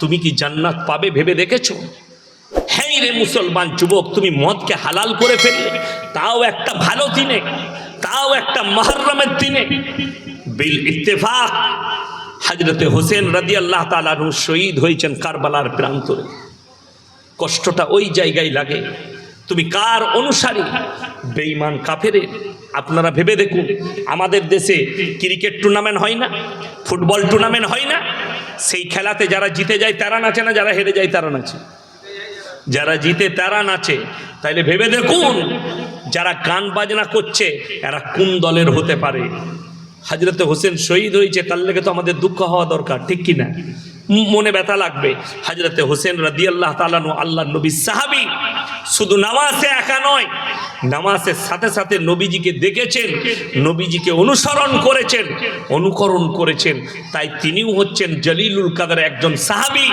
তুমি কি জান্নাত পাবে ভেবে দেখেছ? হ্যাঁ রে মুসলমান যুবক, তুমি মদকে হালাল করে ফেললে। তাও একটা ভালো দিনে, তাও একটা মহরমের দিনে। বিল ইত্তেফাক হাজরতে হোসেন রাদি আল্লাহ তালানু শহীদ হয়েছেন কারবালার প্রান্তরে। কষ্টটা ওই জায়গায় লাগে। তুমি কার অনুসারী? বেঈমান কাফেরে আপনারা ভেবে দেখুন, আমাদের দেশে ক্রিকেট টুর্নামেন্ট হয় না, ফুটবল টুর্নামেন্ট হয় না। সেই খেলাতে যারা জিতে যায় তারা নাচে না যারা হেরে যায় তারা নাচে? যারা জিতে তারা নাচে। তাইলে ভেবে দেখুন, যারা গান বাজনা করছে, এরা কোন দলের হতে পারে? হাজরতে হোসেন শহীদ হয়েছে, তার লেগে তো আমাদের দুঃখ হওয়া দরকার, ঠিক কি না ম- মনে ব্যথা লাগবে। হাজরতে হোসেন রাদি আল্লাহ তালানু আল্লাহ নবী সাহাবি শুধু নামাজে একা নয়, নামাজের সাথে সাথে নবীজিকে দেখেছেন, নবীজিকে অনুসরণ করেছেন, অনুকরণ করেছেন। তাই তিনিও হচ্ছেন জলিলুল কাদের একজন সাহাবি।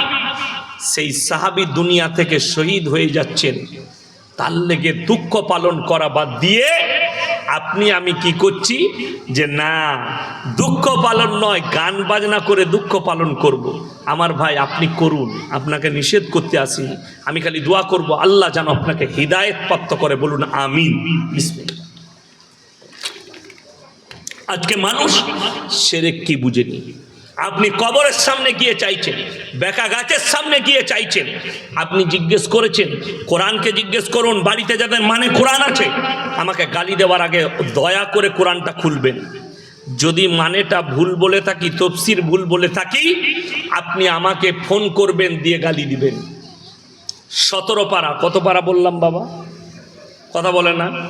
সেই সাহাবি দুনিয়া থেকে শহীদ হয়ে যাচ্ছেন। তার লেগে দুঃখ পালন করা বাদ দিয়ে আপনি, আমি কি করছি? যে না, দুঃখ পালন নয়, গান বাজনা করে দুঃখ পালন করব। আমার ভাই, আপনি করুন, আপনাকে নিষেধ করতে আসি আমি খালি দোয়া করব, আল্লাহ যেন আপনাকে হৃদায়ত প্রাপ্ত করে, বলুন আমিন। আজকে মানুষ সেরে কি বুঝেনি? আপনি কবরের সামনে গিয়ে চাইছেন, বেকা গাছের সামনে গিয়ে চাইছেন। আপনি জিজ্ঞেস করেছেন, কোরআনকে জিজ্ঞেস করুন, বাড়িতে যাদের মানে কোরআন আছে। আমাকে গালি দেওয়ার আগে দয়া করে কোরআনটা খুলবেন। যদি মানেটা ভুল বলে থাকি, তফসির ভুল বলে থাকি, আপনি আমাকে ফোন করবেন, দিয়ে গালি দিবেন। সতেরো পারা, কত পারা বললাম বাবা? কথা বলে না?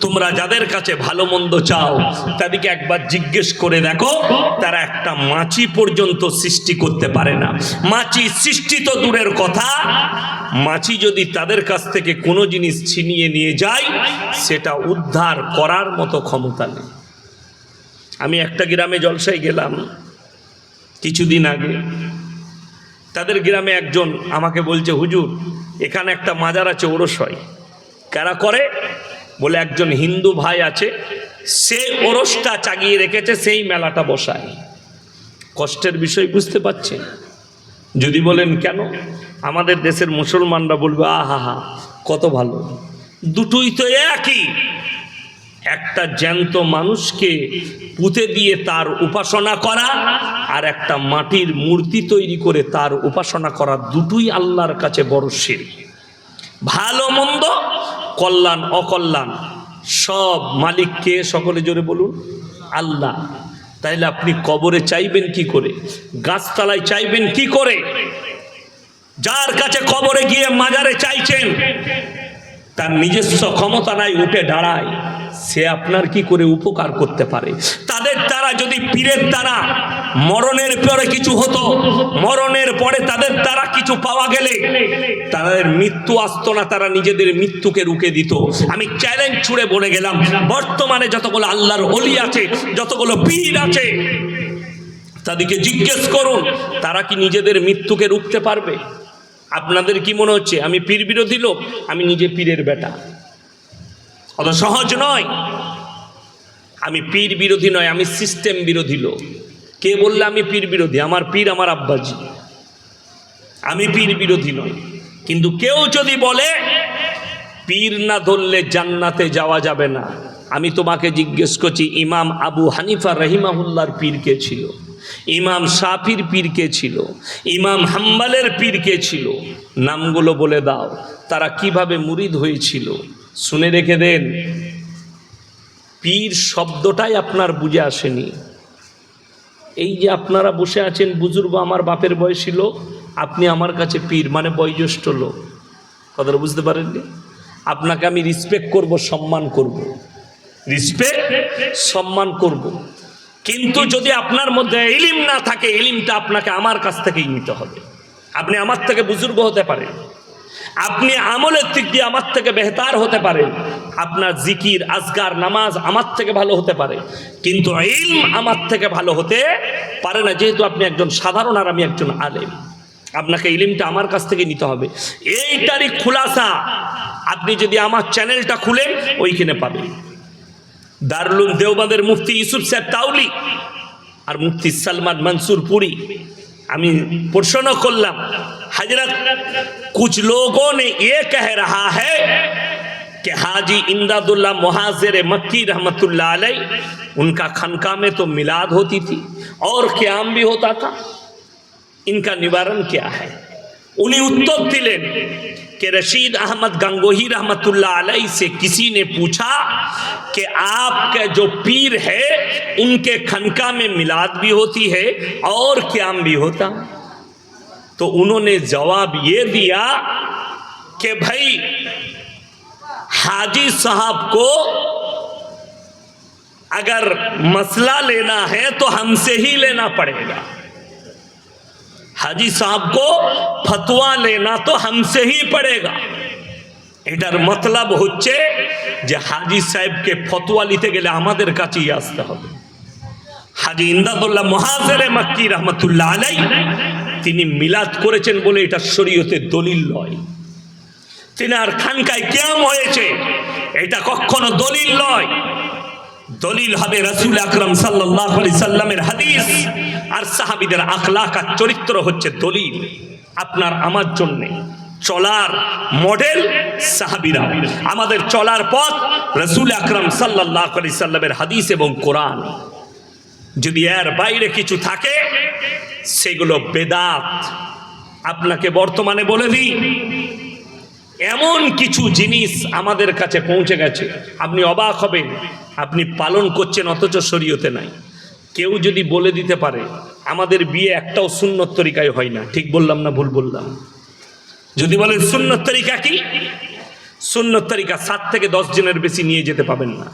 তোমরা যাদের কাছে ভালো মন্দ চাও, তাদেরকে একবার জিজ্ঞেস করে দেখো, তারা একটা মাছি পর্যন্ত সৃষ্টি করতে পারে না। মাছি সৃষ্টি তো দূরের কথা। মাছি যদি তাদের কাছ থেকে কোনো জিনিস ছিনিয়ে নিয়ে যায়, সেটা উদ্ধার করার মতো ক্ষমতা নেই। আমি একটা গ্রামে জলসায় গেলাম কিছুদিন আগে। তাদের গ্রামে একজন আমাকে বলছে, হুজুর, এখানে একটা মাজার আছে ওরস হয় কারা করে? বলে একজন হিন্দু ভাই আছে, সে ওরসটা চাগিয়ে রেখেছে, সেই মেলাটা বসায়। কষ্টের বিষয় বুঝতে পারছেন যদি বলেন কেন? আমাদের দেশের মুসলমানরা বলবে, আহা কত ভালো। দুটোই তো একই। একটা জ্যান্ত মানুষকে পুঁতে দিয়ে তার উপাসনা করা আর একটা মাটির মূর্তি তৈরি করে তার উপাসনা করা দুটোই আল্লাহর কাছে বড় শির। ভালো মন্দ কল্যাণ, অকল্যাণ, সব মালিককে সকলে জোরে বলুন, আল্লাহ। তাইলে আপনি কবরে চাইবেন কি করে? গাছতলায় চাইবেন কি করে? যার কাছে কবরে গিয়ে মাজারে চাইছেন, তার নিজস্ব ক্ষমতা নাই, উঠে দাঁড়ায়। সে আপনার কি করে উপকার করতে পারে? তাদের দ্বারা যদি পীরের দ্বারা মরণের পরে কিছু হতো। মরণের পরে তাদের তারা কিছু পাওয়া গেলে তাদের মৃত্যু আসতো না, তারা নিজেদের মৃত্যুকে রুখে দিত। আমি চ্যালেঞ্জ ছুড়ে বলে গেলাম, বর্তমানে যতগুলো আল্লাহর অলি আছে, যতগুলো পীর আছে, তাদেরকে জিজ্ঞেস করুন, তারা কি নিজেদের মৃত্যুকে রুখতে পারবে? আপনাদের কি মনে হচ্ছে? আমি পীর বিরোধী লোক, আমি নিজে পীরের বেটা। অত সহজ নয়। আমি পীর বিরোধী নয়, আমি সিস্টেম বিরোধী লোক। কে বললে আমি পীর বিরোধী? আমার পীর আমার আব্বাজি। আমি পীর বিরোধী নয় কিন্তু কেউ যদি বলে, পীর না ধরলে জান্নাতে যাওয়া যাবে না। আমি তোমাকে জিজ্ঞেস করছি, ইমাম আবু হানিফা রহিমাহুল্লার পীর কে ছিল? ইমাম সাফির পীর কে ছিল? ইমাম হাম্বালের পীর কে ছিল? নামগুলো বলে দাও। তারা কীভাবে মুরিদ হয়েছিল? শুনে রেখে দেন। পীর শব্দটাই আপনার বুঝে আসেনি। এই যে আপনারা বসে আছেন, বুজুর্গ আমার বাপের বয়সী লোক, আপনি আমার কাছে পীর মানে বয়োজ্যেষ্ঠ লোক। কথাটা বুঝতে পারেননি? আপনাকে আমি রিসপেক্ট করব, সম্মান করব। রিসপেক্ট সম্মান করব। কিন্তু যদি আপনার মধ্যে এলিম না থাকে এলিমটা আপনাকে আমার কাছ থেকেই নিতে হবে। আপনি আমার থেকে বুজুর্গ হতে পারেন। আপনি আমলের দিক দিয়ে আমার থেকে বেহতার হতে পারেন আপনার জিকির, আজগার, নামাজ আমার থেকে ভালো হতে পারে। কিন্তু ইলম আমার থেকে ভালো হতে পারে না। যেহেতু আপনি একজন সাধারণ আর আমি একজন আলেম। আপনাকে ইলিমটা আমার কাছ থেকে নিতে হবে। এইটারই খুলাসা আপনি যদি আমার চ্যানেলটা খুলেন, ওইখানে পাবেন। দারুল দেওবাদের মুফতি ইউসুফ সাহেব তাউলি আর মুফতি সালমান মনসুর পুরি। আমি প্রশ্ন করলাম हजरत कुछ लोगों ने ये कह रहा है कि हाजी इमदादुल्ला मुहाजिर मक्की रहमतुल्लाह अलैह उनका खनका में तो मिलाद होती थी और क्याम भी होता था इनका निवारण क्या है उन्हें उत्तर दिलेन कि रशीद अहमद गंगोही रहमतुल्लाह अलैह से किसी ने पूछा कि आपका जो पीर है, उनके खनका में मिलाद भी होती है और क्याम भी होता? तो उन्होंने जवाब ये दिया कि भाई, हाजी साहब को अगर मसला लेना है तो हमसे ही लेना पड़ेगा। হাজি সাহেবকে ফতোয়া লেনা তো হামসে হি পড়েগা এটার মতলব হচ্ছে যে হাজি সাহেবকে ফতোয়া নিতে গেলে আমাদের কাছেই আসতে হবে হাজি ইন্দাদুল্লাহ মহাজেরে মাক্কি রহমতুল্লাহ আলাই তিনি মিলাদ করেছেন বলে এটা শরীয়তের দলিল নয় তিনি আর খানকায় কেমন হয়েছে এটা কখনো দলিল নয় দলিল হবে রসুল আকরম সাল্লাহ সাল্লামের হাদিস। আর সাহাবিদের আখলাক আর চরিত্র হচ্ছে দলিল। আপনার, আমার জন্যে চলার মডেল সাহাবিরা। আমাদের চলার পথ রসুল আকরম সাল্লাহ আলি সাল্লামের হাদিস এবং কোরআন। যদি এর বাইরে কিছু থাকে, সেগুলো বেদাত। আপনাকে বর্তমানে বলে দিই, এমন কিছু জিনিস আমাদের কাছে পৌঁছে গেছে। আপনি অবাক হবেন, আপনি পালন করছেন, অথচ শরীয়তে নাই। কেউ যদি বলে দিতে পারে, আমাদের বিয়ে একটাও সুন্নত তরিকায় হয় না। ঠিক বললাম না ভুল বললাম? যদি বলেন সুন্নত তরিকা কি? সুন্নত তরিকা সাত থেকে দশ জনের বেশি নিয়ে যেতে পাবেন না।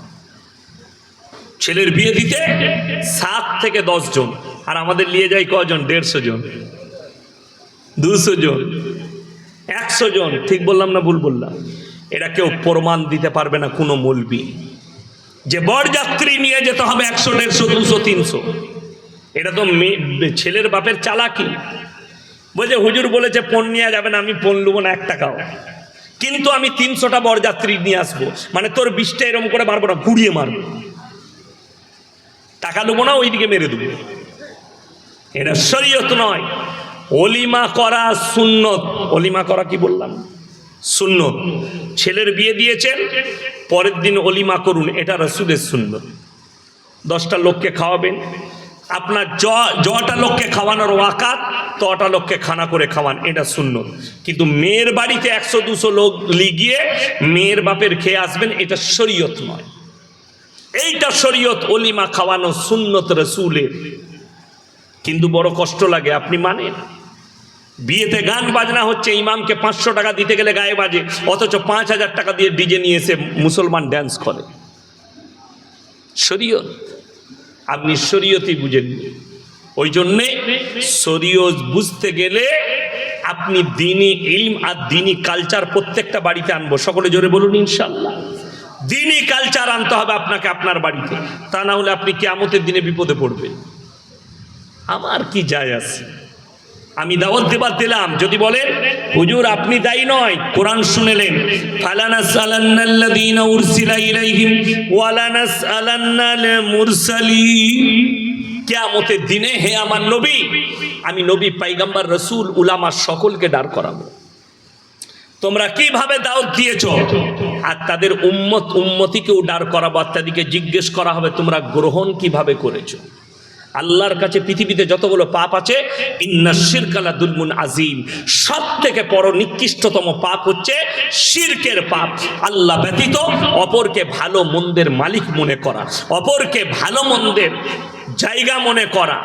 ছেলের বিয়ে দিতে সাত থেকে দশ জন, আর আমাদের নিয়ে যায় কজন? দেড়শো জন। দুশো জন। একশো জন। ঠিক বললাম না ভুল বললাম? এটা কেউ প্রমাণ দিতে পারবে না কোনো মলবি। যে বরযাত্রী নিয়ে যেতে হবে একশো, দেড়শো, দুশো, তিনশো। এটা তো ছেলের বাপের চালাকি। বলছে, হুজুর বলেছে পণ নেওয়া যাবে না, আমি পণ নেব না, এক টাকাও। কিন্তু আমি তিনশোটা বরযাত্রী নিয়ে আসব। মানে তোর বিষটা এরকম করে মারবো না, ঘুরিয়ে মারবো। টাকা নেব না, ওইদিকে মেরে দেবো। এটা শরীয়ত নয়। অলিমা করা সুন্নত। অলিমা করা কি বললাম? সুন্নত। ছেলের বিয়ে দিয়েছেন, পরের দিন অলিমা করুন, এটা রসুলের শূন্য দশটা লোককে খাওয়াবেন। আপনার জ, জটা লোককে খাওয়ানোর ওয়াকাত, তটা লোককে খানা করে খাওয়ান, এটা শূন্য কিন্তু মেয়ের বাড়িতে একশো দুশো লোক লিগিয়ে মেয়ের বাপের খেয়ে আসবেন, এটা শরীয়ত নয়। এইটা শরীয়ত, অলিমা খাওয়ানো সুন্নত রসুলের। কিন্তু বড় কষ্ট লাগে, আপনি মানেন। বিয়েতে গান বাজনা হচ্ছে, ইমামকে পাঁচশো টাকা দিতে গেলে গায়ে বাজে, অথচ পাঁচ হাজার টাকা দিয়ে ডিজে নিয়ে এসে মুসলমান ড্যান্স করে। শরীয়ত, আপনি শরীয়তই বুঝেন। ওই জন্যে শরীয়ত বুঝতে গেলে আপনি দিনই ইলম আর দিনই কালচার প্রত্যেকটা বাড়িতে আনব। সকলে জোরে বলুন ইনশাল্লাহ দিনই কালচার আনতে হবে আপনাকে আপনার বাড়িতে। তা না হলে আপনি কেমতের দিনে বিপদে পড়বেন। আমার কি যায় আছে? আমি দাওয়াত দেবার দিলাম। যদি বলেন হুজুর, আপনি দায়ী নয়। কোরআন শুনেলেন। ফালানাসালান্নাল্লাযীনা উরসিলা ইলাইহিম ওয়ালানাসালান্নাল মুরসালিন কিয়ামতের দিনে হে আমার নবী, আমি নবী, পাইগাম্বার, রসুল, উলামা সকলকে দাঁড় করাবো। তোমরা কীভাবে দাওয়াত দিয়েছ? আর তাদের উম্মত উম্মতিকেও দাঁড় করাবো। আর তাদেরকে জিজ্ঞেস করা হবে, তোমরা গ্রহণ কীভাবে করেছ? আল্লাহর কাছে পৃথিবীতে যতগুলো পাপ আছে, ইন্না শিরকালা দুলমুন আজিম সব থেকে বড় নিকৃষ্টতম পাপ হচ্ছে শিরকের পাপ। আল্লাহ ব্যতীত অপরকে ভালো মন্দের মালিক মনে করা, অপরকে ভালো মন্দের জায়গা মনে করা।